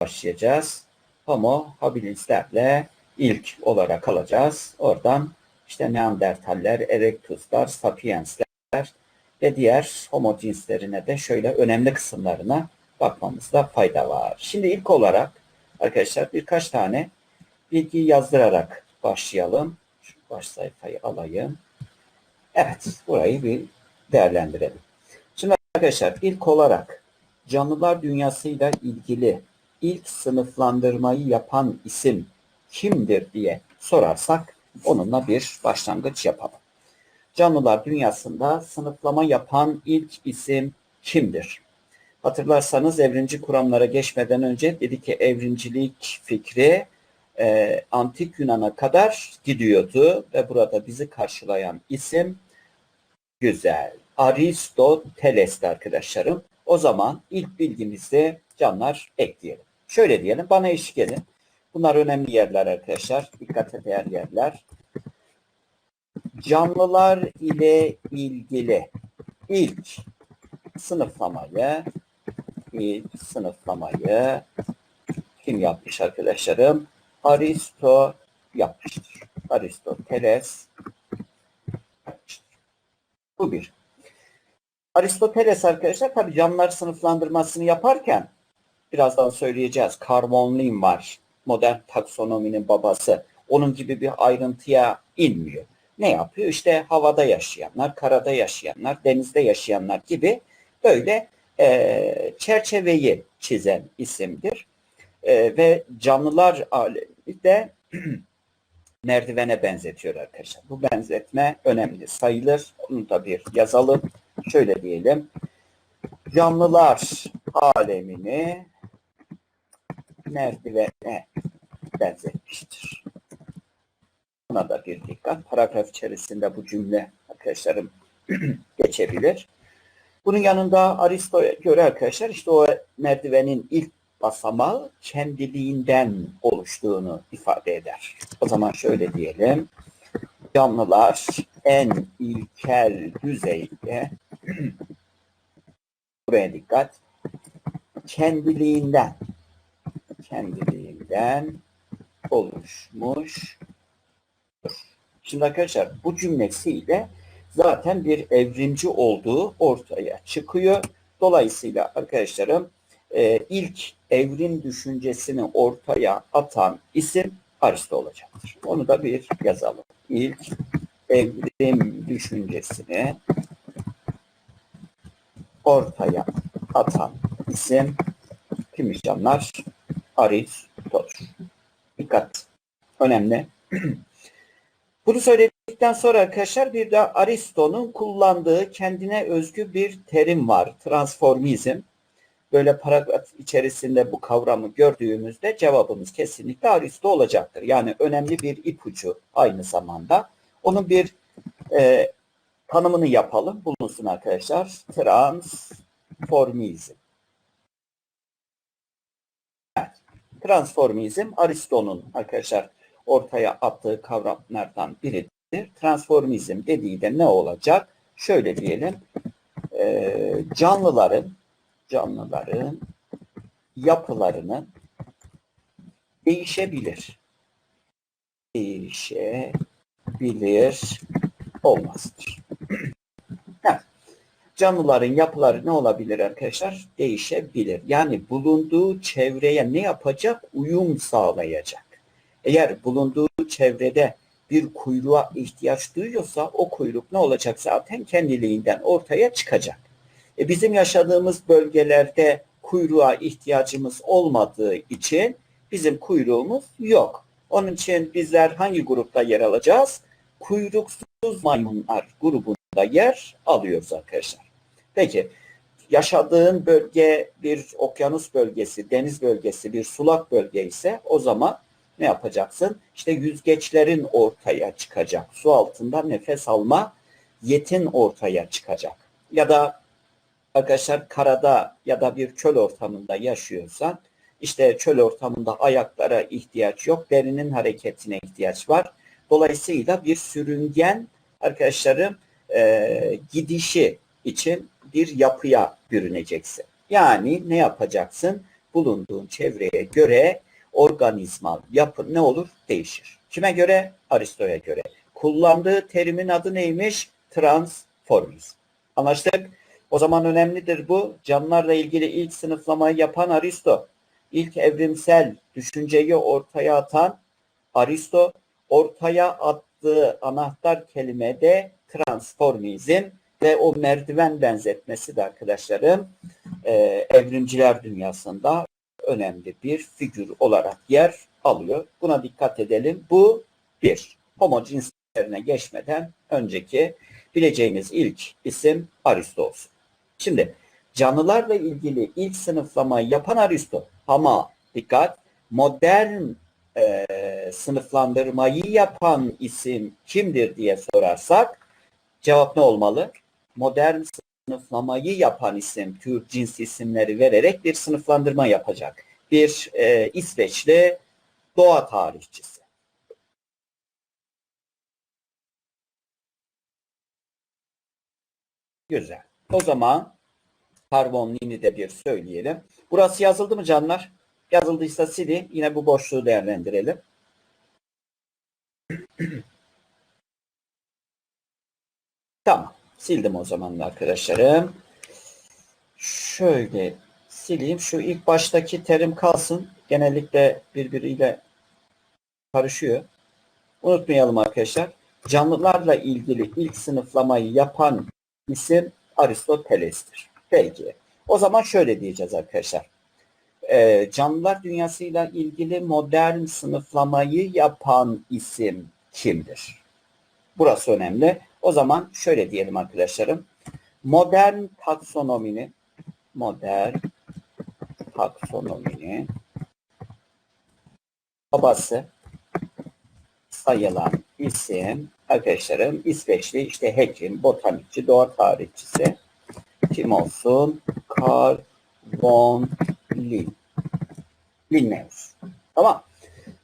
başlayacağız. Homo habilislerle ilk olarak alacağız. Oradan işte Neandertaller, Erectuslar, Sapiensler ve diğer homo cinslerine de şöyle önemli kısımlarına bakmamızda fayda var. Şimdi ilk olarak arkadaşlar birkaç tane bilgi yazdırarak başlayalım. Şu baş sayfayı alayım. Evet, burayı bir değerlendirelim. Şimdi arkadaşlar ilk olarak canlılar dünyasıyla ilgili ilk sınıflandırmayı yapan isim kimdir diye sorarsak onunla bir başlangıç yapalım. Canlılar dünyasında sınıflama yapan ilk isim kimdir? Hatırlarsanız evrimci kuramlara geçmeden önce dedi ki evrimcilik fikri e, antik Yunan'a kadar gidiyordu ve burada bizi karşılayan isim güzel. Aristoteles'ti arkadaşlarım. O zaman ilk bilgimizi canlar ekleyelim. Şöyle diyelim bana eşlik edin. Bunlar önemli yerler arkadaşlar. Dikkate değer yerler. Canlılar ile ilgili ilk sınıflamayı ilk sınıflamayı kim yapmış arkadaşlarım? Aristo yapmıştır. Aristoteles. Bu bir. Aristoteles arkadaşlar tabi canlılar sınıflandırmasını yaparken birazdan söyleyeceğiz. Linné var. Modern taksonominin babası. Onun gibi bir ayrıntıya inmiyor. Ne yapıyor? İşte havada yaşayanlar, karada yaşayanlar, denizde yaşayanlar gibi böyle e, çerçeveyi çizen isimdir. E, ve canlılar alemi de merdivene benzetiyor arkadaşlar. Bu benzetme önemli sayılır. Onu da bir yazalım. Şöyle diyelim. Canlılar alemini merdivene benzetmiştir. Buna da bir dikkat. Paragraf içerisinde bu cümle arkadaşlarım geçebilir. Bunun yanında Aristo'ya göre arkadaşlar işte o merdivenin ilk basamağı kendiliğinden oluştuğunu ifade eder. O zaman şöyle diyelim. Canlılar en ilkel düzeyde buraya dikkat kendiliğinden kendiliğinden oluşmuş. Şimdi arkadaşlar bu cümlesiyle zaten bir evrimci olduğu ortaya çıkıyor. Dolayısıyla arkadaşlarım e, ilk evrim düşüncesini ortaya atan isim Aristo olacaktır. Onu da bir yazalım. İlk evrim düşüncesini ortaya atan isim kimmiş canlar? Aristo'dur. Dikkat. Önemli. Bunu söyledikten sonra arkadaşlar bir de Aristo'nun kullandığı kendine özgü bir terim var. Transformizm. Böyle paragraf içerisinde bu kavramı gördüğümüzde cevabımız kesinlikle Aristo olacaktır. Yani önemli bir ipucu aynı zamanda. Onun bir e, tanımını yapalım. Bulunsun arkadaşlar. Transformizm. Evet. Transformizm Aristo'nun arkadaşlar ortaya attığı kavramlardan biridir. Transformizm dediği de ne olacak? Şöyle diyelim. E, canlıların canlıların yapılarının değişebilir. Değişebilir olmasıdır. Canlıların yapıları ne olabilir arkadaşlar? Değişebilir. Yani bulunduğu çevreye ne yapacak? Uyum sağlayacak. Eğer bulunduğu çevrede bir kuyruğa ihtiyaç duyuyorsa o kuyruk ne olacak zaten kendiliğinden ortaya çıkacak. E bizim yaşadığımız bölgelerde kuyruğa ihtiyacımız olmadığı için bizim kuyruğumuz yok. Onun için bizler hangi grupta yer alacağız? Kuyruksuz maymunlar grubunda yer alıyoruz arkadaşlar. Peki yaşadığın bölge bir okyanus bölgesi, deniz bölgesi, bir sulak bölge ise o zaman ne yapacaksın? İşte yüzgeçlerin ortaya çıkacak. Su altında nefes alma yetin ortaya çıkacak. Ya da arkadaşlar karada ya da bir çöl ortamında yaşıyorsan işte çöl ortamında ayaklara ihtiyaç yok. Derinin hareketine ihtiyaç var. Dolayısıyla bir sürüngen arkadaşlarım e, gidişi için bir yapıya bürüneceksin. Yani ne yapacaksın? bulunduğun çevreye göre organizmal yapı ne olur? Değişir. Kime göre? Aristo'ya göre. Kullandığı terimin adı neymiş? Transformizm. Anlaştık? O zaman önemlidir bu. Canlılarla ilgili ilk sınıflamayı yapan Aristo. İlk evrimsel düşünceyi ortaya atan Aristo. Ortaya attığı anahtar kelime de transformizm ve o merdiven benzetmesi de arkadaşlarım e, evrimciler dünyasında önemli bir figür olarak yer alıyor. Buna dikkat edelim. Bu bir. Homo cinslerine geçmeden önceki bileceğiniz ilk isim Aristo olsun. Şimdi canlılarla ilgili ilk sınıflamayı yapan Aristo ama dikkat modern e, sınıflandırmayı yapan isim kimdir diye sorarsak cevap ne olmalı? Modern sınıflamayı yapan isim, tür, cins isimleri vererek bir sınıflandırma yapacak. Bir e, İsveçli doğa tarihçisi. Güzel. O zaman karbonlini de bir söyleyelim. Burası yazıldı mı canlar? Yazıldıysa silin. Yine bu boşluğu değerlendirelim. tamam. Sildim o zaman arkadaşlarım. Şöyle sileyim. Şu ilk baştaki terim kalsın. Genellikle birbiriyle karışıyor. Unutmayalım arkadaşlar. Canlılarla ilgili ilk sınıflamayı yapan isim Aristoteles'tir. Peki. O zaman şöyle diyeceğiz arkadaşlar. Ee, canlılar dünyasıyla ilgili modern sınıflamayı yapan isim kimdir? Burası önemli. O zaman şöyle diyelim arkadaşlarım. Modern taksonominin modern taksonominin babası sayılan isim arkadaşlarım İsveçli işte hekim, botanikçi, doğa tarihçisi kim olsun? Carl von Lin. Linnaeus. Tamam.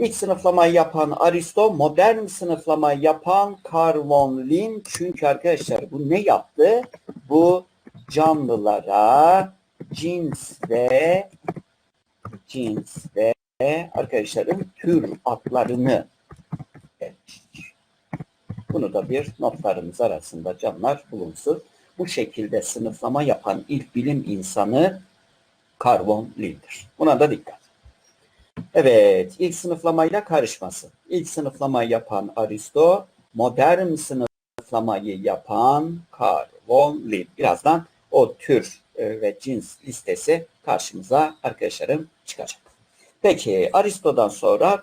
İlk sınıflamayı yapan Aristo, modern sınıflamayı yapan Carl von. Çünkü arkadaşlar bu ne yaptı? Bu canlılara cins ve cins ve arkadaşlarım tür adlarını. Bunu da bir notlarımız arasında canlar bulunsun. Bu şekilde sınıflama yapan ilk bilim insanı Carl von. Buna da dikkat. Evet, ilk sınıflamayla karışması. İlk sınıflamayı yapan Aristo, modern sınıflamayı yapan Carl von Linne. Birazdan o tür e, ve cins listesi karşımıza arkadaşlarım çıkacak. Peki Aristo'dan sonra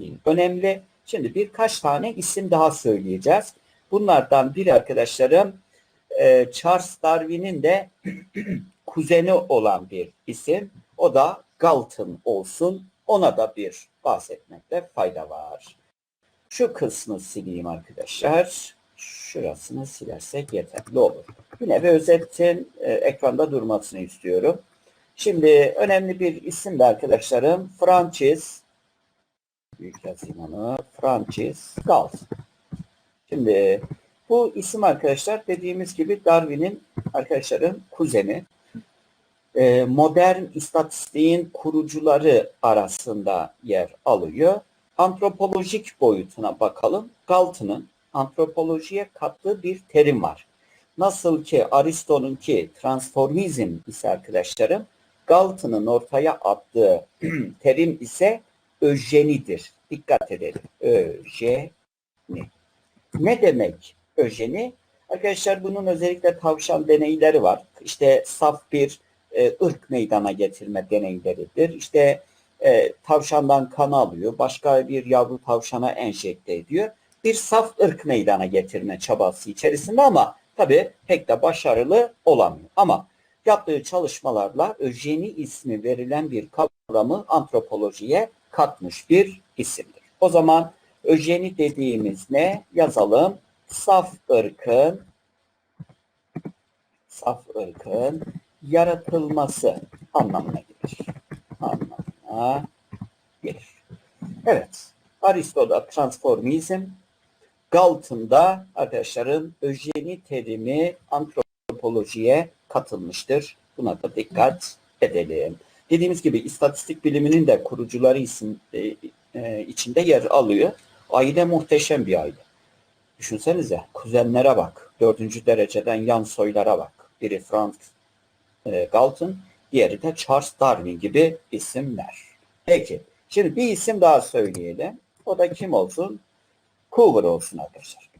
Linne önemli. Şimdi birkaç tane isim daha söyleyeceğiz. Bunlardan biri arkadaşlarım e, Charles Darwin'in de kuzeni olan bir isim. O da Galton olsun. Ona da bir bahsetmekte fayda var. Şu kısmı sileyim arkadaşlar. Şurasını silersek yeterli olur. Yine bir özetin e, ekranda durmasını istiyorum. Şimdi önemli bir isim de arkadaşlarım Francis büyük yazayım onu. Francis Galton. Şimdi bu isim arkadaşlar dediğimiz gibi Darwin'in arkadaşların kuzeni. Ee, modern istatistiğin kurucuları arasında yer alıyor. Antropolojik boyutuna bakalım. Galton'ın antropolojiye kattığı bir terim var. Nasıl ki Aristo'nun ki transformizm ise arkadaşlarım, Galton'ın ortaya attığı terim ise öjenidir. Dikkat edelim. Öjeni. Ne demek öjeni? Arkadaşlar bunun özellikle tavşan deneyleri var. İşte saf bir e, ırk meydana getirme deneyleridir. İşte e, tavşandan kan alıyor, başka bir yavru tavşana enjekte ediyor. Bir saf ırk meydana getirme çabası içerisinde ama tabii pek de başarılı olamıyor. Ama yaptığı çalışmalarla öjeni ismi verilen bir kavramı antropolojiye katmış bir isimdir. O zaman öjeni dediğimiz ne? Yazalım. Saf ırkın saf ırkın yaratılması anlamına gelir. Anlamına gelir. Evet. Aristo'da transformizm, Galton'da arkadaşlarım öjeni terimi antropolojiye katılmıştır. Buna da dikkat edelim. dediğimiz gibi istatistik biliminin de kurucuları isim e, e, içinde yer alıyor. Aile muhteşem bir aile. Düşünsenize kuzenlere bak. Dördüncü dereceden yan soylara bak. Biri Franz e, Galton, diğeri de Charles Darwin gibi isimler. Peki. Şimdi bir isim daha söyleyelim. O da kim olsun? Cooper olsun arkadaşlar.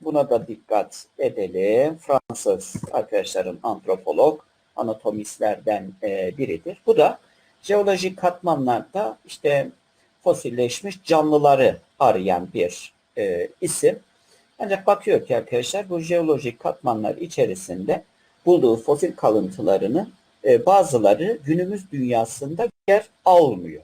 Buna da dikkat edelim. Fransız arkadaşlarım antropolog, anatomistlerden e, biridir. Bu da jeolojik katmanlarda işte fosilleşmiş canlıları arayan bir e, isim. Ancak bakıyor ki arkadaşlar bu jeolojik katmanlar içerisinde bulduğu fosil kalıntılarının e, bazıları günümüz dünyasında yer almıyor.